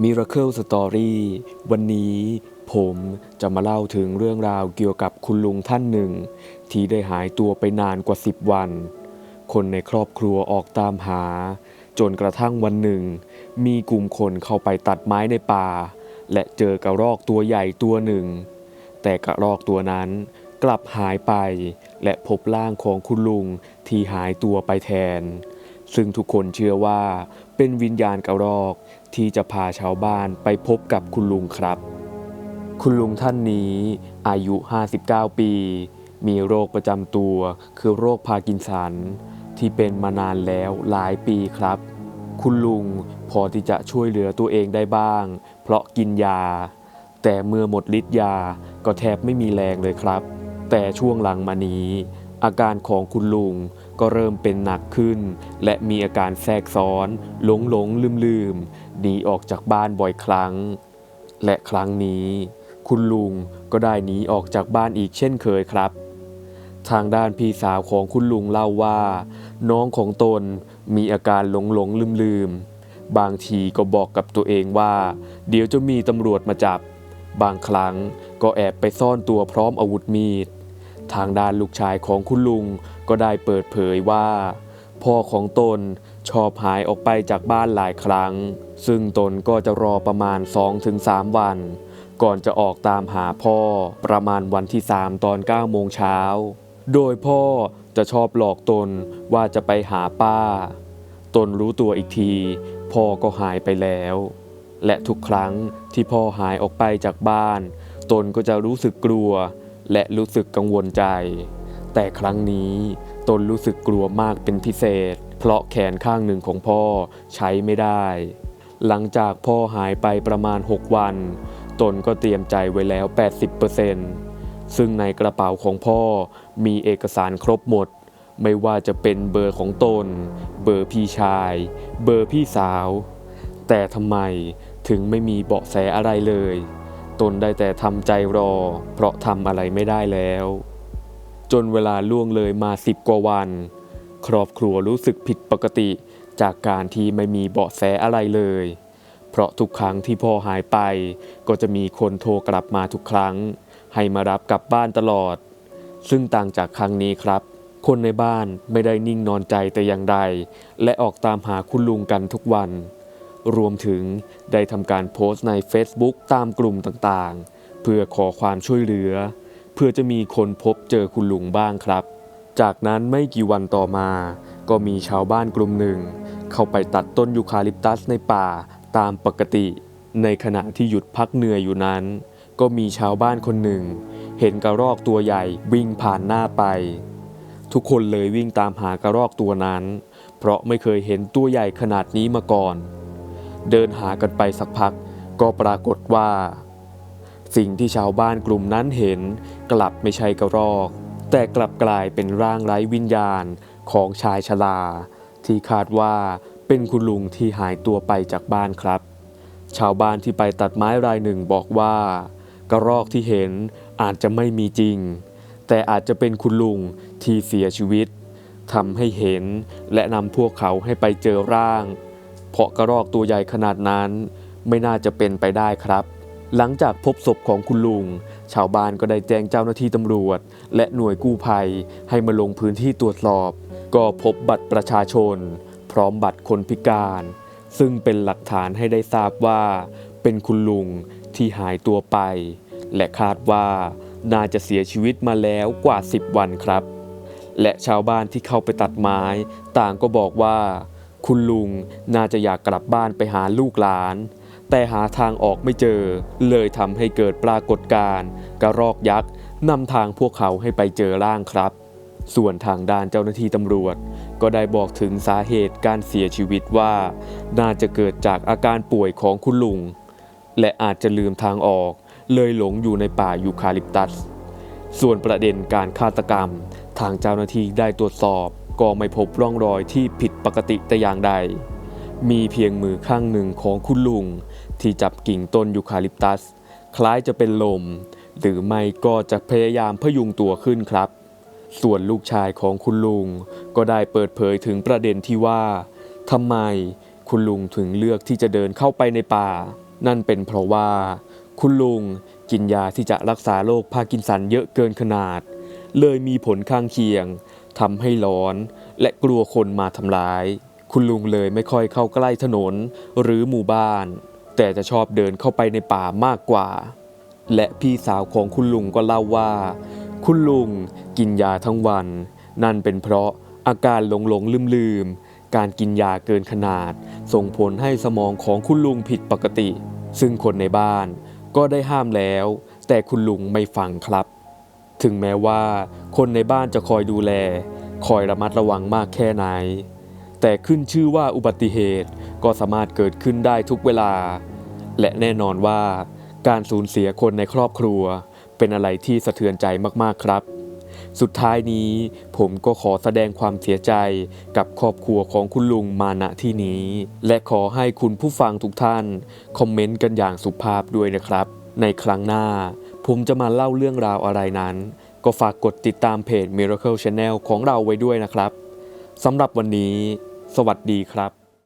Miracle Story วันนี้ผมจะมาเล่าถึงเรื่องราวเกี่ยวกับคุณลุงท่านหนึ่ง ที่ได้หายตัวไปนานกว่า 10 วัน คนในครอบครัวออกตามหา จนกระทั่งวันหนึ่ง มีกลุ่มคนเข้าไปตัดไม้ในป่า และเจอกระรอกตัวใหญ่ตัวหนึ่ง แต่กระรอกตัวนั้นกลับหายไป และพบร่างของคุณลุงที่หายตัวไปแทน ซึ่งทุกคนเชื่อว่าเป็นวิญญาณกระรอกที่จะพาชาวบ้านไปพบกับคุณลุงครับ คุณลุงท่านนี้อายุ 59 ปี มีโรคประจำตัวคือโรคพาร์กินสัน ที่เป็นมานานแล้วหลายปีครับ คุณลุงพอที่จะช่วยเหลือตัวเองได้บ้าง เพราะกินยา แต่เมื่อหมดฤทธิ์ยาก็แทบไม่มีแรงเลยครับ แต่ช่วงหลังมานี้ อาการของคุณลุง ก็เริ่มเป็นหนักขึ้น และมีอาการแทรกซ้อน หลงหลงลืมลืมหนีออกจากบ้านบ่อยครั้ง และครั้งนี้ คุณลุงก็ได้หนีออกจากบ้านอีกเช่นเคยครับ ทางด้านพี่สาวของคุณลุงเล่าว่า น้องของตนมีอาการหลงหลงลืมลืมบางทีก็บอกกับตัวเองว่า เดี๋ยวจะมีตำรวจมาจับ บางครั้งก็แอบไปซ่อนตัวพร้อมอาวุธมีด ทางด้านลูกชายของคุณลุงก็ได้เปิดเผยว่า พ่อของตนชอบหายออกไปจากบ้านหลายครั้ง ซึ่งตนก็จะรอประมาณ 2-3 วัน ก่อนจะออกตามหาพ่อประมาณวันที่ 3 ตอน 9 โมงเช้า โดยพ่อจะชอบหลอกตนว่าจะไปหาป้า ตนรู้ตัวอีกที พ่อก็หายไปแล้ว และทุกครั้งที่พ่อหายออกไปจากบ้าน ตนก็จะรู้สึกกลัว และรู้สึกกังวลใจ แต่ครั้งนี้ตนรู้สึกกลัวมากเป็นพิเศษ เพราะแขนข้างหนึ่งของพ่อใช้ไม่ได้ หลังจากพ่อหายไปประมาณ 6 วัน ตนก็เตรียมใจไว้แล้ว 80%ซึ่งในกระเป๋าของพ่อมีเอกสารครบหมด ไม่ว่าจะเป็นเบอร์ของตน เบอร์พี่ชาย เบอร์พี่สาว แต่ทำไมถึงไม่มีเบาะแสอะไรเลย ตนได้แต่ทำใจรอ เพราะทำอะไรไม่ได้แล้ว จนเวลาล่วงเลยมาสิบกว่าวัน ครอบครัวรู้สึกผิดปกติจากการที่ไม่มีเบาะแสอะไรเลย เพราะทุกครั้งที่พ่อหายไป ก็จะมีคนโทรกลับมาทุกครั้ง ให้มารับกลับบ้านตลอด ซึ่งต่างจากครั้งนี้ครับ คนในบ้านไม่ได้นิ่งนอนใจแต่อย่างใด และออกตามหาคุณลุงกันทุกวัน รวมถึงได้ทำการโพสต์ใน Facebook ตามกลุ่มต่างๆ เพื่อขอความช่วยเหลือ เพื่อจะมีคนพบเจอคุณลุงบ้างครับ จากนั้นไม่กี่วันต่อมา ก็มีชาวบ้านกลุ่มหนึ่ง เข้าไปตัดต้นยูคาลิปตัสในป่าตามปกติ ในขณะที่หยุดพักเหนื่อยอยู่นั้น ก็มีชาวบ้านคนหนึ่ง เห็นกระรอกตัวใหญ่วิ่งผ่านหน้าไป ทุกคนเลยวิ่งตามหากระรอกตัวนั้น เพราะไม่เคยเห็นตัวใหญ่ขนาดนี้มาก่อน เดินหากันไปสักพัก ก็ปรากฏว่า สิ่งที่ชาวบ้านกลุ่มนั้นเห็น กลับไม่ใช่กระรอก แต่กลับกลายเป็นร่างไร้วิญญาณของชายชราที่คาดว่าเป็นคุณลุงที่หายตัวไปจากบ้านครับ ชาวบ้านที่ไปตัดไม้รายหนึ่งบอกว่า กระรอกที่เห็นอาจจะไม่มีจริง แต่อาจจะเป็นคุณลุงที่เสียชีวิตทำให้เห็นและนำพวกเขาให้ไปเจอร่าง เพราะกระรอกตัวใหญ่ขนาดนั้น ไม่น่าจะเป็นไปได้ครับ หลังจากพบศพของคุณลุง ชาวบ้านก็ได้แจ้งเจ้าหน้าที่ตำรวจ และหน่วยกู้ภัยให้มาลงพื้นที่ตรวจสอบ ก็พบบัตรประชาชน พร้อมบัตรคนพิการ ซึ่งเป็นหลักฐานให้ได้ทราบว่า เป็นคุณลุงที่หายตัวไป และคาดว่าน่าจะเสียชีวิตมาแล้วกว่า 10 วันครับ และชาวบ้านที่เข้าไปตัดไม้ ต่างก็บอกว่า คุณลุงน่าจะอยากกลับบ้านไปหาลูกหลาน แต่หาทางออกไม่เจอ เลยทำให้เกิดปรากฏการณ์กระรอกยักษ์นำทางพวกเขาให้ไปเจอร่างครับ ส่วนทางด้านเจ้าหน้าที่ตำรวจ ก็ได้บอกถึงสาเหตุการเสียชีวิตว่า น่าจะเกิดจากอาการป่วยของคุณลุง และอาจจะลืมทางออก เลยหลงอยู่ในป่ายูคาลิปตัส ส่วนประเด็นการฆาตกรรม ทางเจ้าหน้าที่ได้ตรวจสอบ ก็ไม่พบร่องรอยที่ผิดปกติแต่อย่างใด มีเพียงมือข้างหนึ่งของคุณลุง ที่จับกิ่งต้นยูคาลิปตัส คล้ายจะเป็นลม หรือไม่ก็จะพยายามพยุงตัวขึ้นครับ ส่วนลูกชายของคุณลุง ก็ได้เปิดเผยถึงประเด็นที่ว่าทำไมคุณลุงถึงเลือกที่จะเดินเข้าไปในป่า นั่นเป็นเพราะว่า คุณลุงกินยาที่จะรักษาโรคพาร์กินสันเยอะเกินขนาด เลยมีผลข้างเคียง ทำให้ร้อน และกลัวคนมาทำร้าย คุณลุงเลยไม่ค่อยเข้าใกล้ถนนหรือหมู่บ้าน แต่จะชอบเดินเข้าไปในป่ามากกว่า และพี่สาวของคุณลุงก็เล่าว่า คุณลุงกินยาทั้งวัน นั่นเป็นเพราะอาการหลงหลงลืมลืมการกินยาเกินขนาด ส่งผลให้สมองของคุณลุงผิดปกติ ซึ่งคนในบ้านก็ได้ห้ามแล้ว แต่คุณลุงไม่ฟังครับ ถึงแม้ว่าคนในบ้านจะคอยดูแล คอยระมัดระวังมากแค่ไหน แต่ขึ้นชื่อว่าอุบัติเหตุก็สามารถเกิดขึ้นได้ทุกเวลา และแน่นอนว่า การสูญเสียคนในครอบครัว เป็นอะไรที่สะเทือนใจมากๆครับ สุดท้ายนี้ผมก็ขอแสดงความเสียใจกับครอบครัวของคุณลุงมาณที่นี้ และขอให้คุณผู้ฟังทุกท่าน คอมเมนต์กันอย่างสุภาพด้วยนะครับ ในครั้งหน้า ผมจะมาเล่าเรื่องราวอะไรนั้น ก็ฝากกดติดตามเพจ Miracle Channel ของเราไว้ด้วยนะครับสำหรับวันนี้ สวัสดีครับ